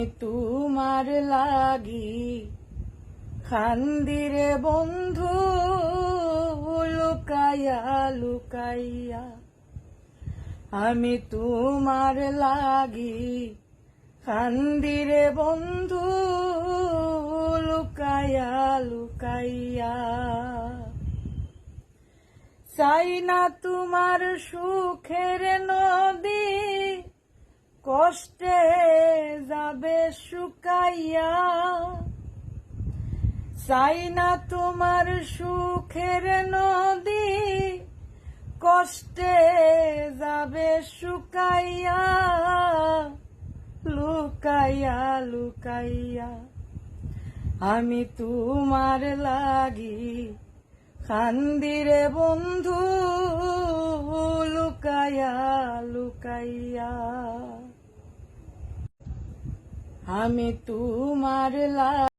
তোমার লাগি খান্দিরে বন্ধু, লুকাইয়া লুকাইয়া। আমি তোমার লাগি খান্দিরে বন্ধু, লুকাইয়া লুকাইয়া। চাই না তোমার সুখের নদী কষ্টে যাবে শুকাইয়া। চাই না তোমার সুখের নদী, কষ্টে যাবে শুকাইয়া, লুকাইয়া লুকাইয়া। আমি তোমার লাগি খান্দিরে বন্ধু, লুকাইয়া লুকাইয়া। আমি তোমার লাগি